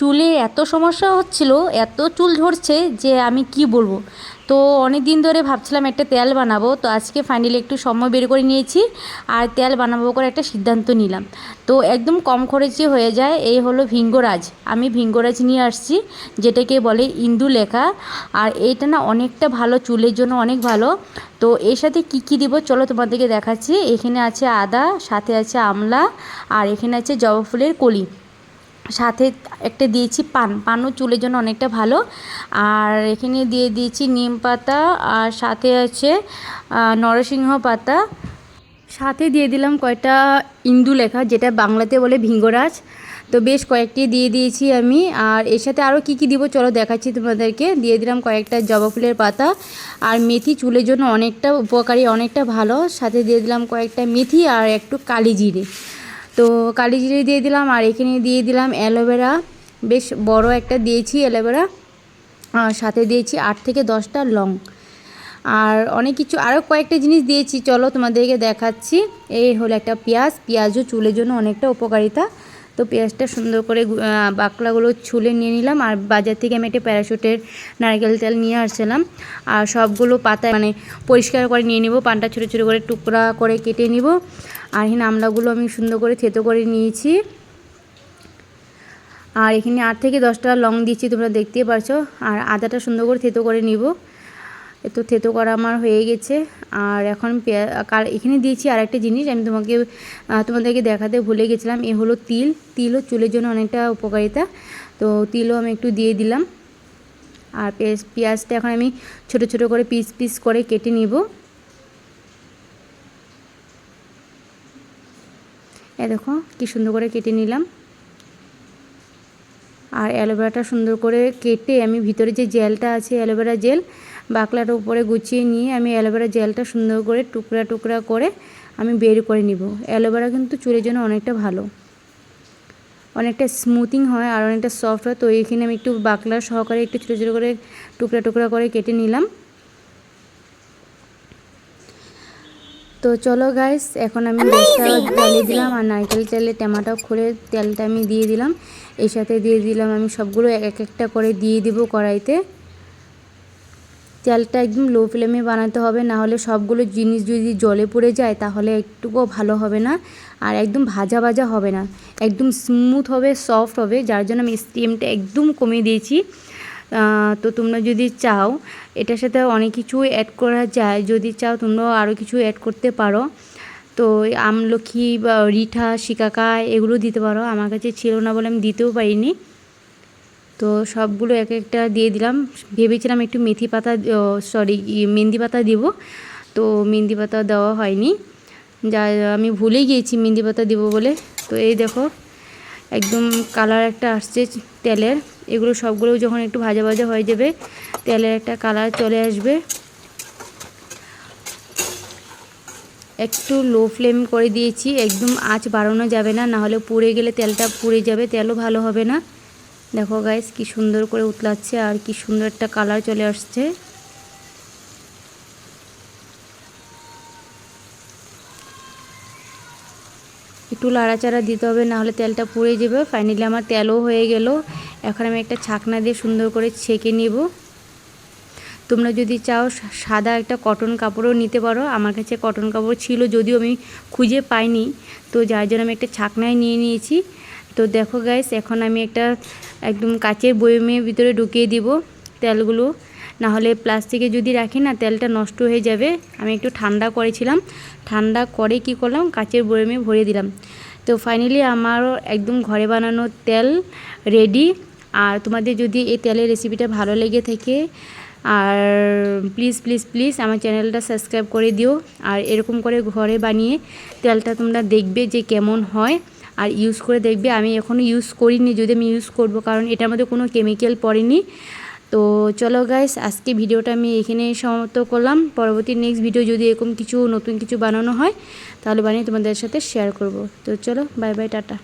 চুলে এত সমস্যা হচ্ছিল, এত চুল ঝরছে যে আমি কি বলব? তো অনেক দিন ধরে ভাবছিলাম একটা তেল বানাবো, তো আজকে ফাইনালি একটু সময় বের করে নিয়েছি আর তেল বানাবো করে একটা সিদ্ধান্ত নিলাম। তো একদম কম খরচে হয়ে যায়, এই হলো ভিঙ্গরাজ। আমি ভিঙ্গরাজ নিয়ে আসছি, যেটাকে বলে ইন্দু লেখা। আর এইটা না অনেকটা ভালো, চুলের জন্য অনেক ভালো। তো এর সাথে কী কী দিব চলো তোমাদেরকে দেখাচ্ছি। এখানে আছে আদা, সাথে আছে আমলা, আর এখানে আছে জবা ফুলের কলি। সাথে একটা দিয়েছি পান। পানও চুলের জন্য অনেকটা ভালো। আর এখানে দিয়ে দিয়েছি নিম পাতা আর সাথে আছে নরসিংহ পাতা। সাথে দিয়ে দিলাম কয়টা ইন্দু লেখা, যেটা বাংলাতে বলে ভিঙ্গরাজ। তো বেশ কয়েকটি দিয়ে দিয়েছি আমি। আর এর সাথে আরও কী কী দিব চলো দেখাচ্ছি তোমাদেরকে। দিয়ে দিলাম কয়েকটা জবা ফুলের পাতা। আর মেথি চুলের জন্য অনেকটা উপকারী, অনেকটা ভালো। সাথে দিয়ে দিলাম কয়েকটা মেথি আর একটু কালি জিরে। তো কালি জিরে দিয়ে দিলাম, আর এখানে দিয়ে দিলাম অ্যালোভেরা। বেশ বড় একটা দিয়েছি অ্যালোভেরা। আর সাথে দিয়েছি আট থেকে দশটা লং। আর অনেক কিছু আরও কয়েকটা জিনিস দিয়েছি। চলো তোমাদেরকে দেখাচ্ছি। এই হলো একটা পেঁয়াজ। পেঁয়াজও চুলের জন্য অনেকটা উপকারিতা। তো পেঁয়াজটা সুন্দর করে বাকলাগুলো ছুলে নিয়ে নিলাম। আর বাজার থেকে আমি একটা প্যারাশুটের নারকেল তেল নিয়ে আসছিলাম। আর সবগুলো পাতায় মানে পরিষ্কার করে নিয়ে নিব। পানটা ছোটো ছোটো করে টুকরা করে কেটে নিব। আর এখানে আমলাগুলো আমি সুন্দর করে থেতো করে নিয়েছি। আর এখানে আট থেকে দশটা লং দিচ্ছি, তোমরা দেখতেই পারছ। আর আদাটা সুন্দর করে থেতো করে নিব। তো থেতো করা আমার হয়ে গেছে। আর এখন কার এখানে দিয়েছি আর একটা জিনিস, আমি তোমাকে তোমাদেরকে দেখাতে ভুলে গেছিলাম। এ হলো তিল। তিলও চুলের জন্য অনেকটা উপকারিতা। তো তিলও আমি একটু দিয়ে দিলাম। আর পেঁয়াজ, পেঁয়াজটা এখন আমি ছোট ছোট করে পিস পিস করে কেটে নিব। এ দেখো কি সুন্দর করে কেটে নিলাম। আর অ্যালোভেরাটা সুন্দর করে কেটে আমি ভিতরে যে জেলটা আছে অ্যালোভেরা জেল, বাকলাটা উপরে গুছিয়ে নিয়ে আমি অ্যালোভেরা জেলটা সুন্দর করে টুকরা টুকরা করে আমি বের করে নিব। অ্যালোভেরা কিন্তু চুলের জন্য অনেকটা ভালো। অনেকটা স্মুথিং হয় আর অনেকটা সফট হয়। তো এইখানে আমি একটু বাকলা সহকারে একটু ছোটো ছোটো করে টুকরা টুকরা করে কেটে নিলাম। তো চলো গাইস এখন আমি গ্যাসটা জ্বালিয়ে দিলাম আর নারকেল তেলে টমাটো খুলে তেলটা আমি দিয়ে দিলাম। এর সাথে দিয়ে দিলাম আমি সবগুলো এক একটা করে দিয়ে দিব কড়াইতে। তেলটা একদম লো ফ্লেমে বানাতে হবে না হলে সবগুলো জিনিস যদি জলে পড়ে যায় তাহলে একটুকুও ভালো হবে না আর একদম ভাজা ভাজা হবে না। একদম স্মুথ হবে সফট হবে যার জন্য আমি স্টিমটা একদম কমিয়ে দিয়েছি। তো তোমরা যদি চাও, এটার সাথে অনেক কিছু অ্যাড করা যায়। যদি চাও তোমরা আরও কিছু অ্যাড করতে পারো। তো আমলখি বা রিঠা শিকাকায় এগুলো দিতে পারো। আমার কাছে ছিল না বলে আমি দিতেও পারিনি। তো সবগুলো এক একটা দিয়ে দিলাম। ভেবেছিলাম একটু মেথি পাতা সরি মেহেন্দি পাতা দিব। তো মেহেন্দি পাতা দেওয়া হয়নি। যা, আমি ভুলে গিয়েছি মেহেন্দি পাতা দিব বলে। তো এই দেখো একদম কালার একটা আসছে তেলের। এগুলো সবগুলো যখন একটু ভাজা ভাজা হয়ে যাবে, তেলের একটা কালার চলে আসবে। একটু লো ফ্লেম করে দিয়েছি, একদম আঁচ বাড়ানো যাবে না, নাহলে পুড়ে গেলে তেলটা পুড়ে যাবে, তেলও ভালো হবে না। দেখো গাইস কি সুন্দর করে উতলাচ্ছে আর কি সুন্দর একটা কালার চলে আসছে। একটু লাড়াচাড়া দিতে হবে নাহলে তেলটা পুড়ে যাবে। ফাইনালি আমার তেলও হয়ে গেল। এখন আমি একটা ছাকনা দিয়ে সুন্দর করে ছেঁকে নিব। তোমরা যদি চাও সাদা একটা কটন কাপড়ও নিতে পারো। আমার কাছে কটন কাপড় ছিল যদিও আমি খুঁজে পাইনি। তো যার জন্য আমি একটা ছাকনায় নিয়ে নিয়েছি। তো দেখো গাইস এখন আমি একটা একদম কাচের বয়মের ভিতরে ঢুকিয়ে দিব তেলগুলো। না হলে প্লাস্টিকে যদি রাখি না, তেলটা নষ্ট হয়ে যাবে। আমি একটু ঠান্ডা করেছিলাম। ঠান্ডা করে কি করলাম? কাচের বয়মে ভরে দিলাম। তো ফাইনালি আমার একদম ঘরে বানানো তেল রেডি আর তোমাদের যদি এই তেলের রেসিপিটা ভালো লেগে থাকে, আর প্লিজ প্লিজ প্লিজ আমার চ্যানেলটা সাবস্ক্রাইব করে দিও। আর এরকম করে ঘরে বানিয়ে তেলটা তোমরা দেখবে যে কেমন হয়। আর ইউজ করে দেখবে। আমি এখনও ইউজ করিনি, যদি আমি ইউজ করব, কারণ এটার মধ্যে কোনো কেমিক্যাল পড়েনি। তো চলো গাইস আজকে ভিডিওটা আমি এখানে সমাপ্ত করলাম। পরবর্তী নেক্সট ভিডিও যদি এরকম কিছু নতুন কিছু বানানো হয়, তাহলে বানিয়ে তোমাদের সাথে শেয়ার করব। তো চলো বাই বাই টাটা।